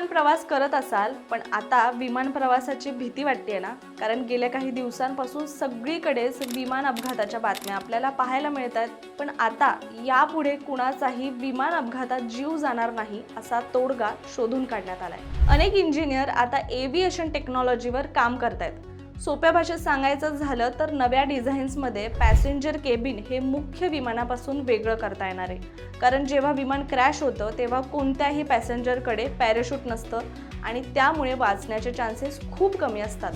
विमान प्रवास करत असाल पण आता विमान प्रवासाची भीती वाटते ना? कारण गेल्या काही दिवसांपासून सगळीकडेच विमान अपघाताच्या बातम्या आपल्याला पाहायला मिळत आहेत पण आता यापुढे कुणाचाही विमान अपघातात जीव जाणार नाही असा तोडगा शोधून काढण्यात आलाय. अनेक इंजिनियर आता एव्हिएशन टेक्नॉलॉजीवर काम करतायत. सोप्या भाषेत सांगायचं झालं तर नव्या डिझाईन्समध्ये पॅसेंजर केबिन हे मुख्य विमानापासून वेगळं करता येणार आहे. कारण जेव्हा विमान क्रॅश होतं तेव्हा कोणत्याही पॅसेंजरकडे पॅराशूट नसतं आणि त्यामुळे वाचण्याचे चान्सेस खूप कमी असतात.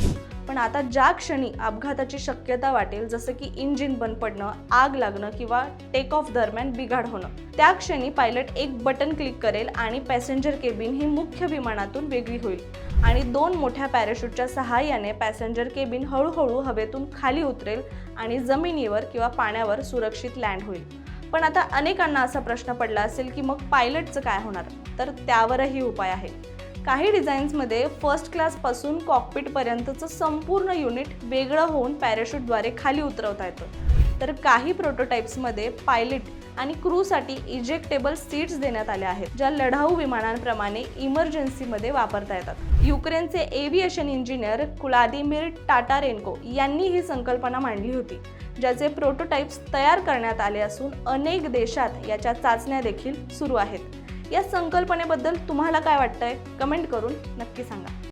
पण आता ज्या क्षणी अपघाताची शक्यता वाटेल जसं की इंजिन बंद पडणं आग लागणं किंवा टेक ऑफ दरम्यान बिघाड होणं त्या क्षणी पायलट एक बटन क्लिक करेल आणि पॅसेंजर केबिन ही मुख्य विमानातून वेगळी होईल. आणि दोन मोठ्या पॅराशूटच्या सहाय्याने पॅसेंजर केबिन हळूहळू हवेतून खाली उतरेल आणि जमिनीवर किंवा पाण्यावर सुरक्षित लँड होईल. पण आता अनेकांना असा प्रश्न पडला असेल की मग पायलटचं काय होणार? तर त्यावरही उपाय आहे. काही डिझाईन्समध्ये फर्स्ट क्लासपासून कॉकपिटपर्यंतचं संपूर्ण युनिट वेगळं होऊन पॅराशूटद्वारे खाली उतरवता येतं. तर काही प्रोटोटाईप्समध्ये पायलट आणि क्रूसाठी इजेक्टेबल सीट्स देण्यात आल्या आहेत ज्या लढाऊ विमानांप्रमाणे इमर्जन्सीमध्ये वापरता येतात. युक्रेनचे एव्हिएशन इंजिनियर कुलादिमिर टाटारेन्को यांनी ही संकल्पना मांडली होती ज्याचे प्रोटोटाईप्स तयार करण्यात आले असून अनेक देशात याच्या चाचण्या देखील सुरू आहेत. या संकल्पनेबद्दल तुम्हाला काय वाटतंय? कमेंट करून नक्की सांगा.